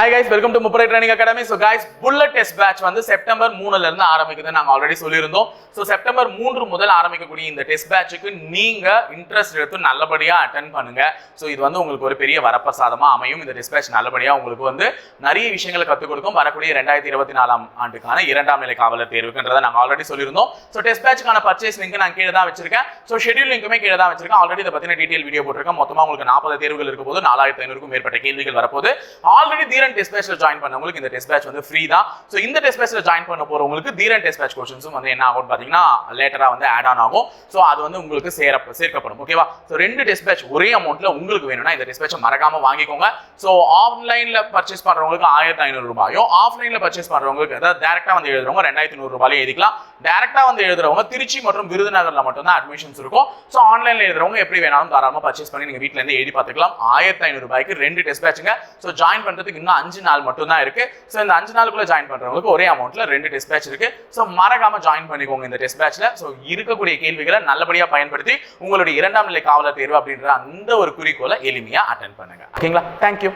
Hi guys welcome to முப்பரை training academy so guys bullet test batch வந்து September மூணுல இருந்து ஆரம்பிக்குது நாங்கள் ஆல்ரெடி சொல்லியிருந்தோம். ஸோ செப்டம்பர் மூன்று முதல் ஆரம்பிக்கக்கூடிய இந்த டெஸ்ட் பேட்சுக்கு நீங்க இன்ட்ரெஸ்ட் எடுத்து நல்லபடியாக அட்டன் பண்ணுங்க. ஸோ இது வந்து உங்களுக்கு ஒரு பெரிய வரப்பிரசாதமாக அமையும். இந்த டெஸ்ட் பேட்ச் நல்லபடியாக உங்களுக்கு வந்து நிறைய விஷயங்களை கற்றுக் கொடுக்கும். வரக்கூடிய ரெண்டாயிரத்தி இருபத்தி நாலாம் ஆண்டுக்கான இரண்டாம் நிலை காவலர் தேர்வுக்குன்றதை நாங்கள் ஆல்ரெடி சொல்லியிருந்தோம். ஸோ டெஸ்ட் பேட்சுக்கான பர்ச்சேஸ் லிங்க் நான் கீழே தான் வச்சிருக்கேன். ஸோ ஷெடியூல் லிங்க்குமே கீழே தான் வச்சிருக்கேன். ஆல்ரெடி இதை பத்தின டீட்டெயில் வீடியோ போட்டிருக்கேன். மொத்தமாக உங்களுக்கு நாற்பது தேர்வுகள் இருக்கும் போது நாலாயிரத்தி ஐநூறுக்கும் மேற்பட்ட கேள்விகள் வரப்போது ஆல்ரெடி தீரன் டெஸ்ட் பேட்ச்ல ஜாயின் பண்ணவங்களுக்கு இந்த டெஸ்ட் பேட்ச் வந்து ஃப்ரீ தான். ஸோ இந்த டெஸ்ட் பேட்ச்ல ஜாயின் பண்ண போறவங்களுக்கு தீரன் டெஸ்ட் பேட்ச் கொஸ்டின்ஸும் வந்து என்ன ஆகும் பார்த்தீங்கன்னா லேட்டரா வந்து ஆட் ஆன் ஆகும். ஸோ அது வந்து உங்களுக்கு சேர சேர்க்கப்படும் ஓகேவா ஸோ ரெண்டு டெஸ்ட் பேட்ச் ஒரே அமௌண்ட்ல உங்களுக்கு வேணும்னா இந்த டெஸ்ட் பேட்சை மறக்காம வாங்கிக்கோங்க. ஸோ ஆன்லைன்ல பர்ச்சேஸ் பண்றவங்களுக்கு ஆயிரத்தி ஐநூறு ரூபாயும் ஆஃப்லைன்ல பர்ச்சேஸ் பண்றவங்களுக்கு அதாவது டேரக்டா வந்து எழுதுறவங்க ரெண்டாயிரத்தி நூறு ரூபாயும் எழுதிக்கலாம். டேரக்டா வந்து எழுதுறவங்க திருச்சி மற்றும் விருதுநகர்ல மட்டும்தான் அட்மிஷன்ஸ் இருக்கும். ஸோ ஆன்லைன்ல எழுதுறவங்க எப்படி வேணாலும் தாராளமாக பர்ச்சேஸ் பண்ணி நீங்க வீட்ல இருந்து எழுதி பார்த்துக்கலாம். ஆயிரத்தி ஐநூறு ரூபாய்க்கு ரெண்டு டெஸ்ட் பேட்சுங்க ஸோ ஜாயின் பண்றதுக்கு இன்னும் அஞ்சு நாள் மட்டும் தான் இருக்கு. ஸோ இந்த அஞ்சு நாளுக்குள்ள ஜாயின் பண்றவங்களுக்கு ஒரே அமௌண்ட்ல ரெண்டு டெஸ்ட் பேட்ச் இருக்கு. ஸோ மறக்காம ஜாயின் பண்ணிக்கோங்க இந்த டெஸ்ட் பேட்ச்ல ஸோ இருக்கக்கூடிய கேள்விகளை நல்லபடியா பயன்படுத்தி உங்களுடைய இரண்டாம் நிலை காவலர் தேர்வு அப்படின்ற அந்த ஒரு குறிக்கோளை எளிமையா அட்டன் பண்ணுங்க. ஓகேங்களா தேங்க்யூ